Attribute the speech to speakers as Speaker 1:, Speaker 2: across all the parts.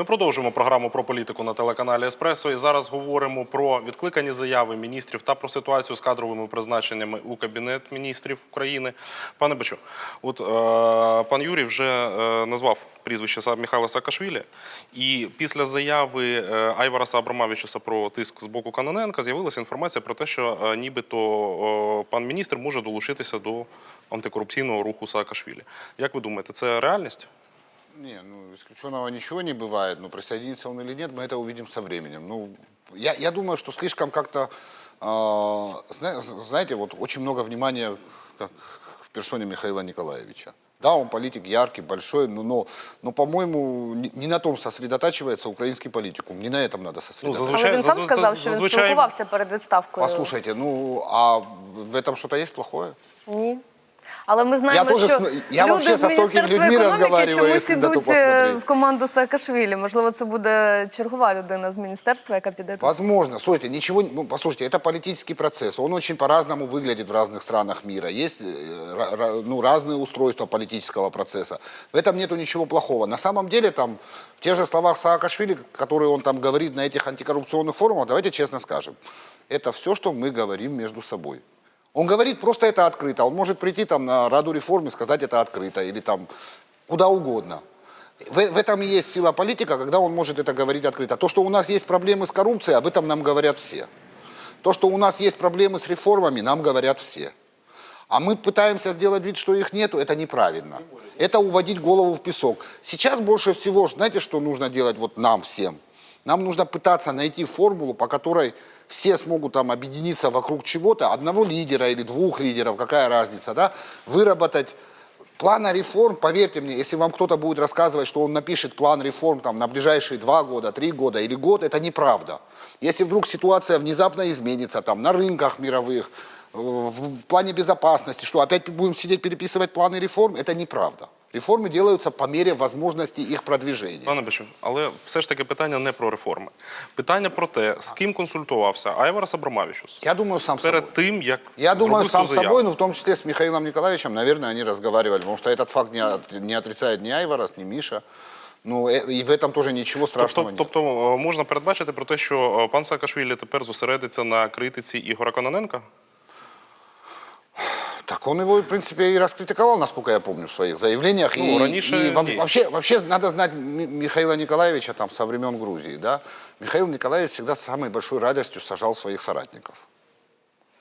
Speaker 1: Ми продовжуємо програму про політику на телеканалі Еспресо. І зараз говоримо про відкликані заяви міністрів та про ситуацію з кадровими призначеннями у кабінет міністрів України. Пане Бачу, от е, пан Юрій вже е, назвав прізвище Михайла Саакашвілі, і після заяви е, Айвараса Абрамавічуса про тиск з боку Каноненка з'явилася інформація про те, що е, нібито е, пан міністр може долучитися до антикорупційного руху Саакашвілі. Як ви думаєте, це реальність?
Speaker 2: Не, ну исключенного ничего не бывает, но присоединится он или нет, мы это увидим со временем. Ну, я, я думаю, что слишком как-то, э, зна- знаете, вот очень много внимания как, в персоне Михаила Николаевича. Да, он политик яркий, большой, но, но, но по-моему, не, не на том сосредотачивается украинский политикум, не на этом надо
Speaker 1: Ну,
Speaker 2: сосредотачиваться.
Speaker 1: зазвичай-
Speaker 3: Але він сам
Speaker 1: заз-
Speaker 3: сказав, що він
Speaker 1: зазвичай-
Speaker 3: спілкувався перед відставкою.
Speaker 2: Послушайте, ну, а в этом что-то есть плохое?
Speaker 3: Ні. Але ми знаємо,
Speaker 2: Я тоже
Speaker 3: що
Speaker 2: см- я
Speaker 3: люди
Speaker 2: вообще
Speaker 3: з
Speaker 2: со столькими
Speaker 3: Міністерства
Speaker 2: людьми
Speaker 3: економіки
Speaker 2: разговариваю,
Speaker 3: чомусь
Speaker 2: если на то
Speaker 3: ідуть е,
Speaker 2: посмотреть.
Speaker 3: в команду Саакашвілі. Можливо, це буде чергова людина з міністерства, яка піде тут.
Speaker 2: Возможно. Слушайте, ничего, не- ну, послушайте, это политический процесс. Он очень по-разному выглядит в разных странах мира. Есть э, ра- ра- ну, разные устройства политического процесса. В этом нету ничего плохого. На самом деле, там, в тех же словах Саакашвили, которые он там говорит на этих антикоррупционных форумах, давайте честно скажем, это все, что мы говорим между собой. Он говорит просто это открыто. Он может прийти там на Раду реформ и сказать это открыто. Или там куда угодно. В, в этом и есть сила политика, когда он может это говорить открыто. То, что у нас есть проблемы с коррупцией, об этом нам говорят все. То, что у нас есть проблемы с реформами, нам говорят все. А мы пытаемся сделать вид, что их нету, это неправильно. Это уводить голову в песок. Сейчас больше всего, знаете, что нужно делать вот нам всем? Нам нужно пытаться найти формулу, по которой все смогут там объединиться вокруг чего-то, одного лидера или двух лидеров, какая разница, да, выработать Плана реформ, поверьте мне, если вам кто-то будет рассказывать, что он напишет план реформ там, на ближайшие два года, три года или год, это неправда. Если вдруг ситуация внезапно изменится там, на рынках мировых, э, в, плане безопасности, что опять будем сидеть переписывать планы реформ, это неправда. Реформы делаются по мере возможности их продвижения.
Speaker 1: Пане Бачу, але все ж таки питання не про реформи. Питання про те, з ким консультувався Айварас Абрамавічус
Speaker 2: Я думаю, сам собой.
Speaker 1: перед тим, як
Speaker 2: Я думаю,
Speaker 1: зробив
Speaker 2: сам
Speaker 1: цю заяву.
Speaker 2: собой, но в том числе с Михаилом Николаевичем, наверное, они разговаривали, потому что этот факт не, от- не отрицает ни Айварас, ни Миша. Ну, э, и в этом тоже ничего страшного
Speaker 1: Тобто,
Speaker 2: нет.
Speaker 1: тобто е, можна передбачити про те, що е, пан Саакашвілі тепер зосередиться на критиці Ігора Кононенка?
Speaker 2: Так он его, в принципе, и раскритиковал, насколько я помню, в своих заявлениях.
Speaker 1: Ну,
Speaker 2: и,
Speaker 1: раньше
Speaker 2: и во-
Speaker 1: нет.
Speaker 2: вообще, вообще надо знать Ми- Михаила Николаевича там со времен Грузии, да. Михаил Николаевич всегда с самой большой радостью сажал своих соратников.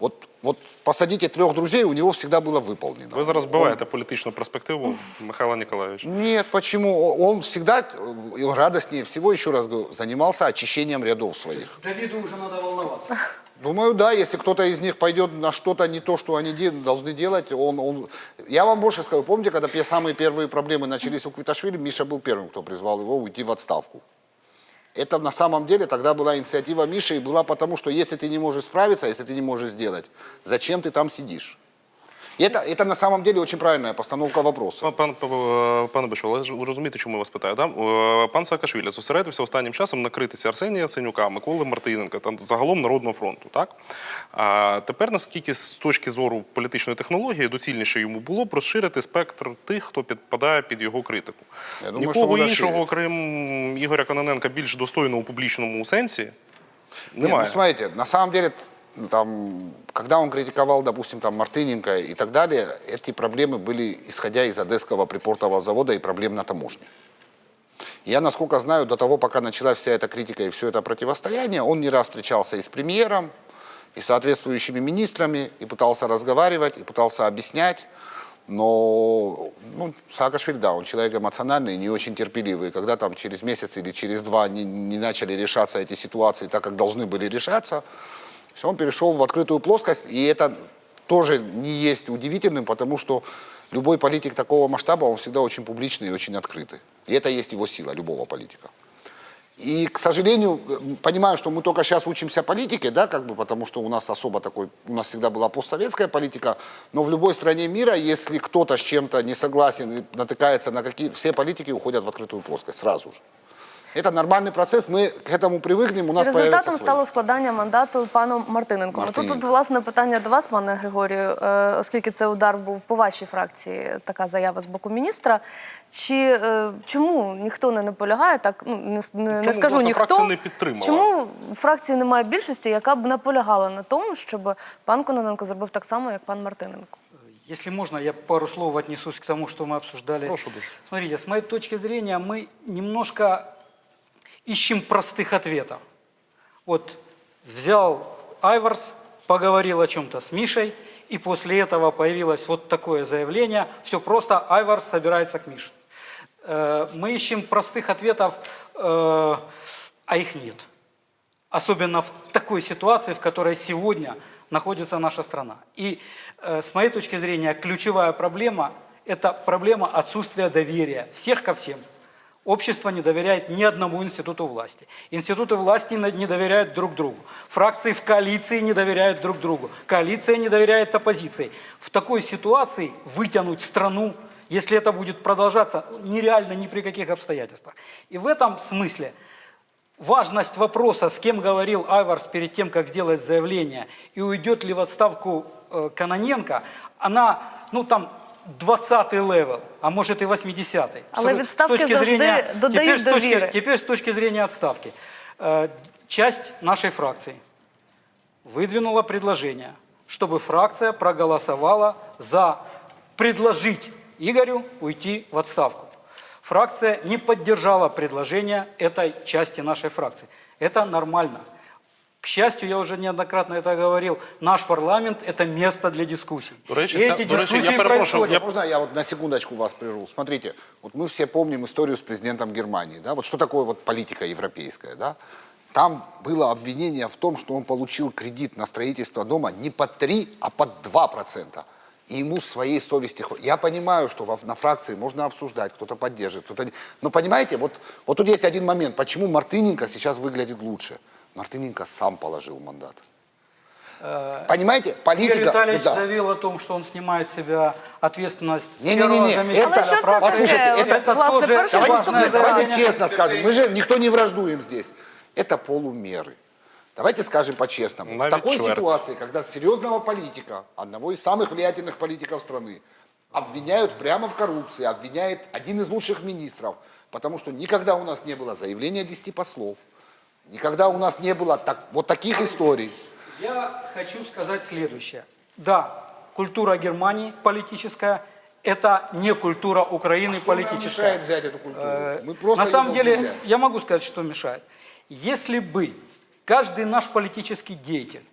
Speaker 2: Вот, вот посадите трех друзей, у него всегда было выполнено.
Speaker 1: Ви зараз вбиваєте політичну перспективу Михайла Ніколаєвича.
Speaker 2: Нет, почему? О- Он всегда, э, и радостнее всего, еще раз говорю, занимался очищением рядов своих.
Speaker 4: Давиду уже надо волноваться.
Speaker 2: Думаю, да, если кто-то из них пойдет на что-то не то, что они де- должны делать, он, он... Я вам больше скажу, помните, когда самые первые проблемы начались у Квиташвили, Миша был первым, кто призвал его уйти в отставку. Это на самом деле тогда была инициатива Миши, и была потому, что если ты не можешь справиться, если ты не можешь сделать, зачем ты там сидишь? И это, это на самом деле очень правильная постановка вопроса.
Speaker 1: Пан, пан, пане ж ви розумієте, чому я вас питаю? Да? Е, Пан Саакашвілі зосередився останнім часом на критиці Арсенія Яценюка, Миколи Мартиненка та загалом Народного фронту. Так? А тепер, наскільки з точки зору політичної технології, доцільніше йому було б розширити спектр тих, хто підпадає під його критику.
Speaker 2: Я думаю,
Speaker 1: Нікого
Speaker 2: що
Speaker 1: іншого, окрім Ігоря Кононенка, більш достойного у публічному сенсі
Speaker 2: Нет,
Speaker 1: немає.
Speaker 2: ну, смотрите, на самом деле, ну, там, когда он критиковал, допустим, там, Мартыненко и так далее, эти проблемы были, исходя из Одесского припортового завода и проблем на таможне. Я, насколько знаю, до того, пока началась вся эта критика и все это противостояние, он не раз встречался и с премьером, и соответствующими министрами, и пытался разговаривать, и пытался объяснять. Но ну, Саакашвили, да, он человек эмоциональный, не очень терпеливый. Когда там через месяц или через два не, не начали решаться эти ситуации так, как должны были решаться, всё, он перешел в открытую плоскость. И это тоже не есть удивительным, потому что любой политик такого масштаба, он всегда очень публичный и очень открытый. И это есть его сила, любого политика. И, к сожалению, понимаю, что мы только сейчас учимся политике, да, как бы, потому что у нас особо такой, у нас всегда была постсоветская политика, но в любой стране мира, если кто-то с чем-то не согласен и натыкается на какие, все политики уходят в открытую плоскость сразу же. Это нормальный процесс, мы к этому привыкнем, у нас появится
Speaker 3: Результатом
Speaker 2: свой.
Speaker 3: стало складання мандату пану Мартиненку. Ну, Тут,
Speaker 2: Мартиненко.
Speaker 3: тут власне питання до вас, пане Григорію, е, оскільки це удар був по вашій фракції, така заява з боку міністра. Чи е, чому ніхто не наполягає так? Ну не, с- не, не
Speaker 1: Чому,
Speaker 3: скажу
Speaker 1: власне,
Speaker 3: ніхто.
Speaker 1: фракція не підтримала?
Speaker 3: Чому в фракції немає більшості, яка б наполягала на тому, щоб пан Кононенко зробив так само, як пан Мартиненко?
Speaker 4: Если можно, я пару слов отнесусь к тому, что мы обсуждали.
Speaker 1: Прошу дуже.
Speaker 4: Смотрите, с моей точки зрения, мы немножко ищем простых ответов. Вот взял Айварс, поговорил о чем-то с Мишей, и после этого появилось вот такое заявление. Все просто, Айварс собирается к Мише. Э, Мы ищем простых ответов, э, а их нет. Особенно в такой ситуации, в которой сегодня находится наша страна. И э, с моей точки зрения ключевая проблема – это проблема отсутствия доверия всех ко всем. Общество не доверяет ни одному институту власти. Институты власти не доверяют друг другу. Фракции в коалиции не доверяют друг другу. Коалиция не доверяет оппозиции. В такой ситуации вытянуть страну, если это будет продолжаться, нереально ни при каких обстоятельствах. И в этом смысле важность вопроса, с кем говорил Айварс перед тем, как сделать заявление, и уйдет ли в отставку э, Каноненко, она, ну там, 20-й левел, а может и 80-й.
Speaker 3: Але
Speaker 4: С- с
Speaker 3: відставки
Speaker 4: точки
Speaker 3: завжди
Speaker 4: зрения-
Speaker 3: додають
Speaker 4: теперь с точки-
Speaker 3: довіри.
Speaker 4: Теперь с точки зрения отставки. Э, Часть нашей фракции выдвинула предложение, чтобы фракция проголосовала за предложить Игорю уйти в отставку. Фракция не поддержала предложение этой части нашей фракции. Это нормально. К счастью, я уже неоднократно это говорил, наш парламент – это место для дискуссий.
Speaker 1: До речі,
Speaker 4: эти
Speaker 1: до речі, я перепрошую,
Speaker 4: происходят.
Speaker 1: я-
Speaker 2: Можно я вот на секундочку вас прерву? Смотрите, вот мы все помним историю с президентом Германии, да, вот что такое вот политика европейская, да? Там было обвинение в том, что он получил кредит на строительство дома не под 3, а под 2 процента. И ему своей совести... Я понимаю, что во- на фракции можно обсуждать, кто-то поддержит, кто-то... не- Но понимаете, вот, вот тут есть один момент, почему Мартыненко сейчас выглядит лучше. Мартыненко сам положил мандат. Понимаете,
Speaker 4: Игорь
Speaker 2: политика...
Speaker 4: Витальевич
Speaker 2: да.
Speaker 4: заявил о том, что он снимает с себя ответственность
Speaker 2: Не-не-не-не,
Speaker 4: первого
Speaker 2: это-
Speaker 4: заместителя
Speaker 3: Але що це
Speaker 4: фракции.
Speaker 2: Послушайте,
Speaker 3: таке?
Speaker 2: это
Speaker 3: От, власне,
Speaker 4: тоже
Speaker 3: перший
Speaker 4: важне
Speaker 3: заступник
Speaker 4: заявление.
Speaker 2: Давайте
Speaker 3: фракції.
Speaker 2: честно скажем, мы же никто не враждуем здесь. Это полумеры. Давайте скажем по-честному. В
Speaker 1: Навіть
Speaker 2: такой
Speaker 1: чверть.
Speaker 2: ситуации, когда серьезного политика, одного из самых влиятельных политиков страны, обвиняют прямо в коррупции, обвиняет один из лучших министров, потому что никогда у нас не было заявления 10 послов, никогда у нас не было так, вот таких историй.
Speaker 4: Я хочу сказать следующее. Да, культура Германии политическая – это не культура Украины
Speaker 2: Что нам
Speaker 4: политическая.
Speaker 2: мешает взять эту культуру?
Speaker 4: Э,
Speaker 2: Мы просто
Speaker 4: На
Speaker 2: ее
Speaker 4: самом
Speaker 2: должны
Speaker 4: деле,
Speaker 2: взять.
Speaker 4: я могу сказать, что мешает. Если бы каждый наш политический деятель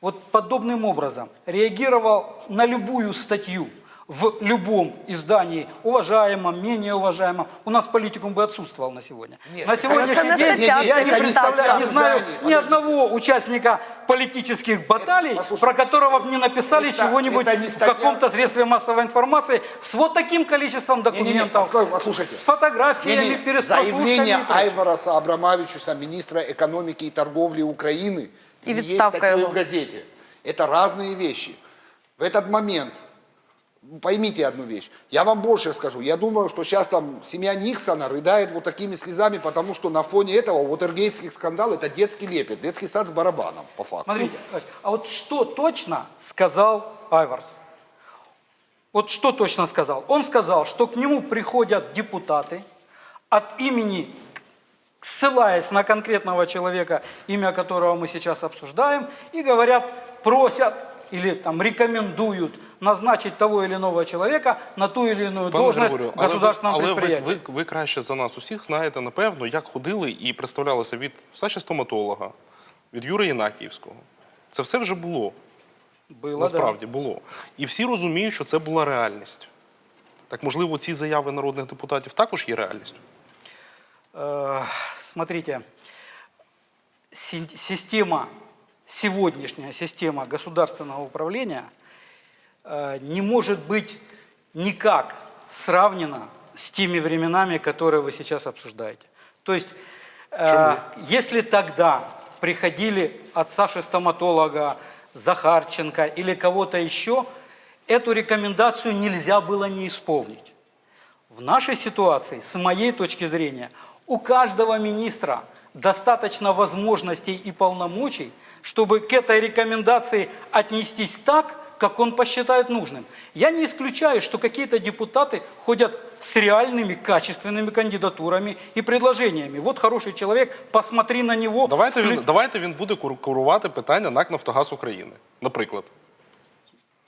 Speaker 4: вот подобным образом реагировал на любую статью в любом издании, уважаемом, менее уважаемом, у нас политикум бы отсутствовал на сегодня.
Speaker 2: Нет,
Speaker 4: на
Speaker 2: это
Speaker 4: сегодняшний
Speaker 3: не
Speaker 4: день
Speaker 3: статья,
Speaker 4: я
Speaker 3: это
Speaker 4: не
Speaker 3: не
Speaker 4: представляю, не знаю ни одного участника политических баталий,
Speaker 2: послушай,
Speaker 4: про которого бы не написали
Speaker 2: это-
Speaker 4: чего-нибудь
Speaker 2: это не
Speaker 4: в каком-то средстве массовой информации с вот таким количеством документов,
Speaker 2: послушай- послушайте.
Speaker 4: с фотографиями,
Speaker 2: Не-не,
Speaker 4: перед
Speaker 2: Заявление
Speaker 4: прослушками и прочее.
Speaker 2: Айвараса Абрамовичуса, министра экономики и торговли Украины,
Speaker 3: И
Speaker 2: не есть такое
Speaker 3: его.
Speaker 2: в газете. Это разные вещи. В этот момент, поймите одну вещь, я вам больше скажу, я думаю, что сейчас там семья Никсона рыдает вот такими слезами, потому что на фоне этого Уотергейтских скандал это детский лепет, детский сад с барабаном, по факту.
Speaker 4: Смотрите, а вот что точно сказал Айварс? Вот что точно сказал? Он сказал, что к нему приходят депутаты от имени, ссылаясь на конкретного человека, имя которого мы сейчас обсуждаем, и говорят, просят или там рекомендуют назначить того или иного человека на ту или иную
Speaker 1: Пане
Speaker 4: должность
Speaker 1: Григорію,
Speaker 4: в государственном
Speaker 1: але, ви, але
Speaker 4: предприятии.
Speaker 1: ви, ви, ви краще за нас усіх знаєте, напевно, як ходили і представлялися від Саші стоматолога, від Юри Єнакіївського. Це все вже було.
Speaker 4: Было, да.
Speaker 1: Насправді було. І всі розуміють, що це була реальність. Так, можливо, ці заяви народних депутатів також є реальністю.
Speaker 4: Э, Смотрите, си- система, сегодняшняя система государственного управления э, не может быть никак сравнена с теми временами, которые вы сейчас обсуждаете. То есть, э, если тогда приходили от Саши стоматолога, Захарченко или кого-то еще, эту рекомендацию нельзя было не исполнить. В нашей ситуации, с моей точки зрения, У каждого министра достаточно возможностей и полномочий, чтобы к этой рекомендации отнестись так, как он посчитает нужным. Я не исключаю, что какие-то депутаты ходят с реальными, качественными кандидатурами и предложениями. Вот хороший человек, посмотри на него.
Speaker 1: Давайте
Speaker 4: вклю-
Speaker 1: він, давайте він буде кур- курувати питання НАК Нафтогаз України, наприклад.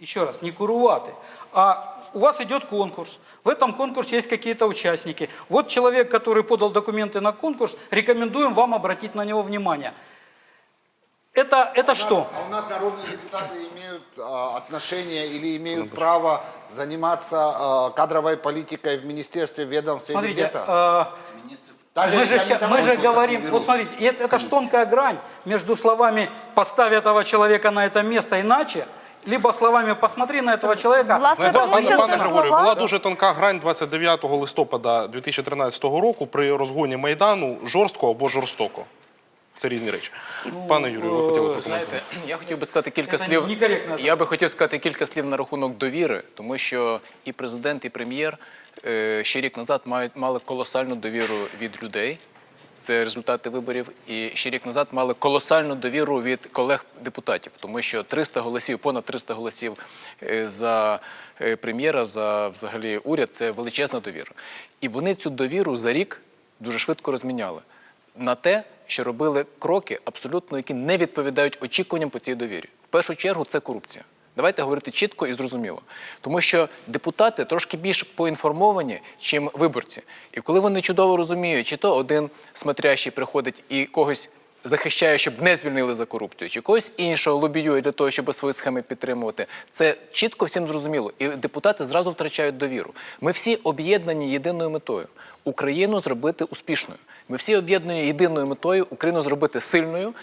Speaker 4: еще раз, не курувати, а у вас идет конкурс. В этом конкурсе есть какие-то участники. Вот человек, который подал документы на конкурс, рекомендуем вам обратить на него внимание. Это, это что?
Speaker 2: А у нас народные депутаты имеют а, отношение или имеют право заниматься а, кадровой политикой в министерстве, ведомстве или
Speaker 4: Смотрите,
Speaker 2: где-то?
Speaker 4: а,
Speaker 2: Даже
Speaker 4: мы же, ща-
Speaker 2: рекомендовать
Speaker 4: мы же
Speaker 2: просто
Speaker 4: говорим, вот смотрите, и это, это ж тонкая грань между словами «поставь этого человека на это место иначе», либо словами «посмотри на этого человека».
Speaker 3: Власне,
Speaker 1: Знаєте,
Speaker 3: тому
Speaker 1: пане,
Speaker 3: що
Speaker 1: пане
Speaker 3: це
Speaker 1: Григорію,
Speaker 3: слова.
Speaker 1: була дуже тонка грань 29 листопада 2013 року при розгоні Майдану жорстко або жорстоко. Це різні речі. Пане Юрію, ви хотіли прокоментувати?
Speaker 5: Знаєте, я хотів би сказати кілька слів. Я би хотів сказати кілька слів на рахунок довіри, тому що і президент, і прем'єр е, ще рік назад мають мали колосальну довіру від людей. Це результати виборів. І ще рік назад мали колосальну довіру від колег-депутатів, тому що 300 голосів, понад 300 голосів е, за е, прем'єра, за взагалі уряд це величезна довіра. І вони цю довіру за рік дуже швидко розміняли на те, що робили кроки, абсолютно які не відповідають очікуванням по цій довірі. В першу чергу це корупція. Давайте говорити чітко і зрозуміло. Тому що депутати трошки більш поінформовані, чим виборці. І коли вони чудово розуміють, чи то один смотрящий приходить і когось захищає, щоб не звільнили за корупцію, чи когось іншого лобіює для того, щоб свої схеми підтримувати. Це чітко всім зрозуміло. І депутати зразу втрачають довіру. Ми всі об'єднані єдиною метою Україну зробити успішною. Ми всі об'єднані єдиною метою Україну зробити сильною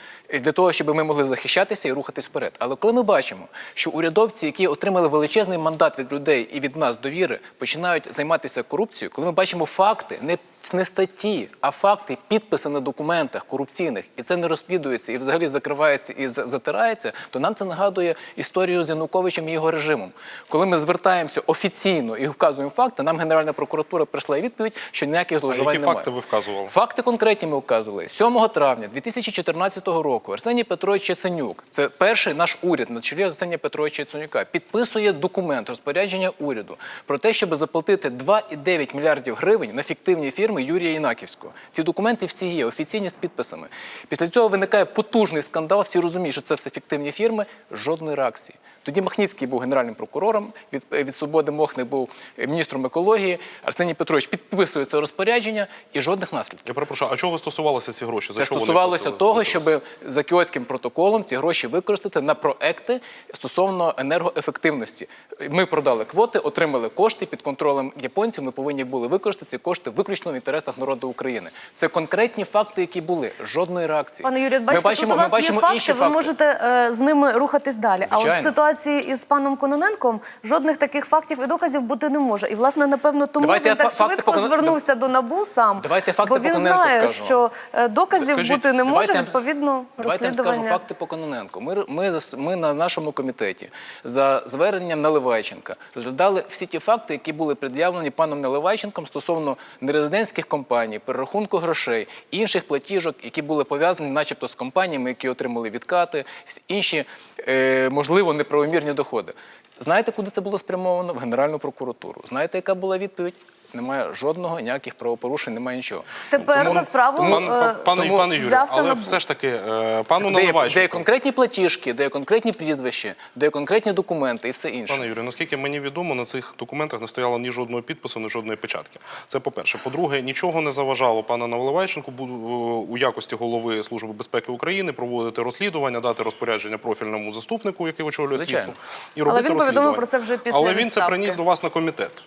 Speaker 5: для того, щоб ми могли захищатися і рухатись вперед. Але коли ми бачимо, що урядовці, які отримали величезний мандат від людей і від нас довіри, починають займатися корупцією, коли ми бачимо факти, не не статті, а факти, підписи на документах корупційних, і це не розслідується і взагалі закривається і затирається, то нам це нагадує історію з Януковичем і його режимом. Коли ми звертаємося офіційно і вказуємо факти, нам Генеральна прокуратура прийшла відповідь, що ніяких
Speaker 1: А які факти ви вказували?
Speaker 5: Факти конкретні ми вказували. 7 травня 2014 року Арсеній Петрович Яценюк, це перший наш уряд на чолі Арсенія Петровича Яценюка, підписує документ розпорядження уряду про те, щоб заплатити 2,9 мільярдів гривень на фіктивні фірми Юрія Інаківського. Ці документи всі є офіційні з підписами. Після цього виникає потужний скандал. Всі розуміють, що це все фіктивні фірми. Жодної реакції. Тоді Махніцький був генеральним прокурором від, від свободи Мохник був міністром екології. Арсеній Петрович підписує це розпорядження і жодних наслідків.
Speaker 1: Я перепрошую, а чого стосувалися ці гроші? За
Speaker 5: Це
Speaker 1: що
Speaker 5: стосувалося
Speaker 1: просили?
Speaker 5: того, щоб за кіотським протоколом ці гроші використати на проекти стосовно енергоефективності. Ми продали квоти, отримали кошти під контролем японців. Ми повинні були використати ці кошти виключно в інтересах народу України. Це конкретні факти, які були жодної реакції.
Speaker 3: Пане Юрію,
Speaker 5: ми
Speaker 3: бачите,
Speaker 5: бачимо,
Speaker 3: тут у
Speaker 5: ми
Speaker 3: вас є факти,
Speaker 5: інші
Speaker 3: ви
Speaker 5: факти.
Speaker 3: можете е, з ними рухатись далі. А от
Speaker 5: Звичайно.
Speaker 3: Ситуації із паном Кононенком жодних таких фактів і доказів бути не може. І, власне, напевно, тому
Speaker 5: Давайте
Speaker 3: він так швидко
Speaker 5: по
Speaker 3: звернувся до НАБУ сам.
Speaker 5: Давайте факти
Speaker 3: бо він
Speaker 5: Кононенку
Speaker 3: знає,
Speaker 5: скажемо.
Speaker 3: що е, доказів
Speaker 1: Скажіть,
Speaker 3: бути не може,
Speaker 5: Давайте
Speaker 3: відповідно,
Speaker 5: Давайте я вам скажу факти по Кононенку. Ми, ми, ми на нашому комітеті за зверненням Наливайченка розглядали всі ті факти, які були пред'явлені паном Наливайченком стосовно нерезидентських компаній, перерахунку грошей, інших платіжок, які були пов'язані, начебто, з компаніями, які отримали відкати, інші, е, можливо, неправомірні доходи. Знаєте, куди це було спрямовано? В Генеральну прокуратуру. Знаєте, яка була відповідь? Немає жодного ніяких правопорушень, немає нічого.
Speaker 3: Тепер за справу
Speaker 1: Пан,
Speaker 3: е,
Speaker 1: пан- пане,
Speaker 5: тому
Speaker 1: пане Юрію, але
Speaker 3: НАБУ.
Speaker 1: все ж таки, е, пану
Speaker 5: Де де є конкретні платіжки, де є конкретні прізвища, де є конкретні документи і все інше.
Speaker 1: Пане Юрію, наскільки мені відомо, на цих документах не стояло ні жодного підпису, ні жодної печатки. Це по-перше. По-друге, нічого не заважало пану Наливайченку бу- у якості голови Служби безпеки України проводити розслідування, дати розпорядження профільному заступнику, який очолює слідство, і робити
Speaker 3: він повідомив про це вже після
Speaker 1: Але він це приніс до вас на комітет.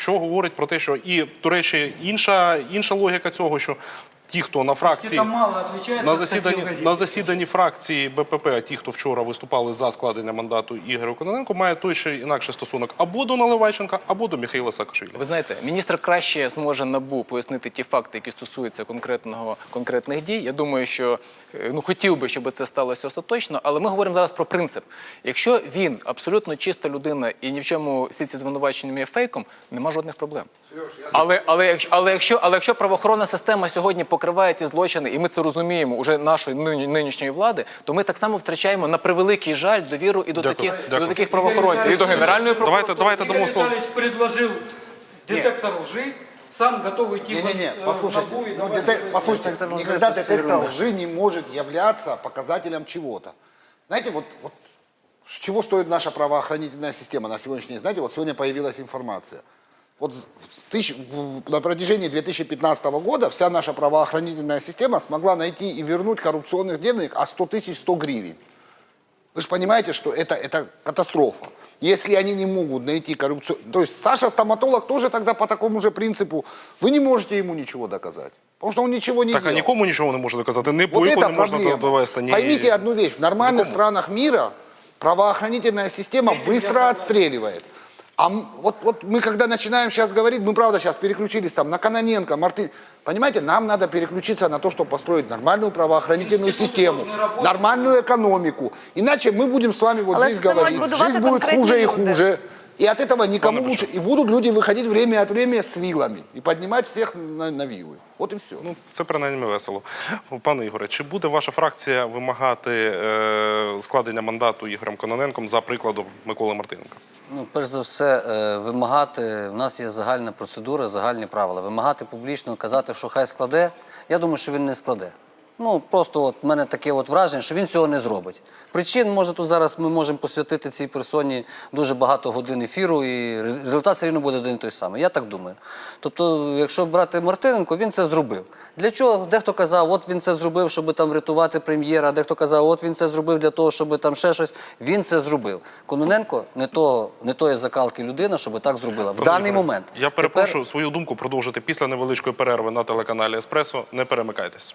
Speaker 1: Що говорить про те, що і, до речі, інша, інша логіка цього, що ті, хто на фракції на засіданні, на засіданні фракції БПП, а ті, хто вчора виступали за складення мандату Ігорю Кононенко, має той ще інакший стосунок або до Наливайченка, або до Михайла Саакашвілі.
Speaker 5: Ви знаєте, міністр краще зможе набу пояснити ті факти, які стосуються конкретного конкретних дій. Я думаю, що ну хотів би, щоб це сталося остаточно, але ми говоримо зараз про принцип. Якщо він абсолютно чиста людина і ні в чому всі ці звинувачення є фейком, нема жодних проблем. Але, але, якщо, але, якщо, але якщо правоохоронна система сьогодні покриває ці злочини, і ми це розуміємо уже нашої нинішньої влади, то ми так само втрачаємо на превеликий жаль довіру і до
Speaker 1: Дякую.
Speaker 5: таких
Speaker 1: Дякую.
Speaker 5: до таких правоохоронців, і до Генеральної
Speaker 1: Давайте, давайте
Speaker 4: Игорь
Speaker 1: дамо слово.
Speaker 4: Предложил детектор лжи, сам готов идти
Speaker 2: Не-не-не,
Speaker 4: э, в
Speaker 2: послушайте,
Speaker 4: НАБУ и
Speaker 2: ну,
Speaker 4: давать-
Speaker 2: детек- послушайте, никогда детектор лжи не может являться показателем чего-то. Знаете, вот, вот с чего стоит наша правоохранительная система на сегодняшний день? Знаете, вот сегодня появилась информация. Вот тысяч- в- на протяжении 2015 года вся наша правоохранительная система смогла найти и вернуть коррупционных денег а 100 тысяч 100 гривен. Вы же понимаете, что это, это катастрофа. Если они не могут найти коррупцию... То есть Саша стоматолог тоже тогда по такому же принципу, вы не можете ему ничего доказать. Потому что он ничего не
Speaker 1: Так, а
Speaker 2: делал.
Speaker 1: нікому нічого не може доказати. Ні
Speaker 2: Вот
Speaker 1: бойку
Speaker 2: это
Speaker 1: не можна
Speaker 2: проблема.
Speaker 1: довести. Ні...
Speaker 2: Поймите одну вещь. В нормальных странах мира правоохранительная система быстро отстреливает. А вот, вот мы когда начинаем сейчас говорить, мы правда сейчас переключились там на Каноненко, Мартын. Понимаете, нам надо переключиться на то, чтобы построить нормальную правоохранительную систему, нормальную экономику. Иначе мы будем с вами вот
Speaker 3: Але
Speaker 2: здесь говорить, жизнь будет хуже и хуже. И от этого никому
Speaker 1: Ладно,
Speaker 2: лучше. И будут люди выходить время от времени с вилами и поднимать всех на, на вилы. Вот и все.
Speaker 1: Ну, це принаймні весело. Пане Ігоре, чи буде ваша фракція вимагати е, складення мандату Ігорем Кононенком за прикладом Миколи Мартиненка?
Speaker 6: Ну, перш за все, е, вимагати, у нас є загальна процедура, загальні правила. Вимагати публічно, казати, що хай складе, я думаю, що він не складе. Ну, просто от в мене таке от враження, що він цього не зробить. Причин, може, тут зараз ми можемо посвятити цій персоні дуже багато годин ефіру, і результат все рівно буде один і той самий. Я так думаю. Тобто, якщо брати Мартиненко, він це зробив. Для чого? Дехто казав, от він це зробив, щоб там врятувати прем'єра, дехто казав, от він це зробив для того, щоб там ще щось. Він це зробив. Кононенко не того, не тої закалки людина, щоб так зробила. В даний момент.
Speaker 1: Я перепрошую свою думку продовжити після невеличкої перерви на телеканалі Еспресо. Не перемикайтесь.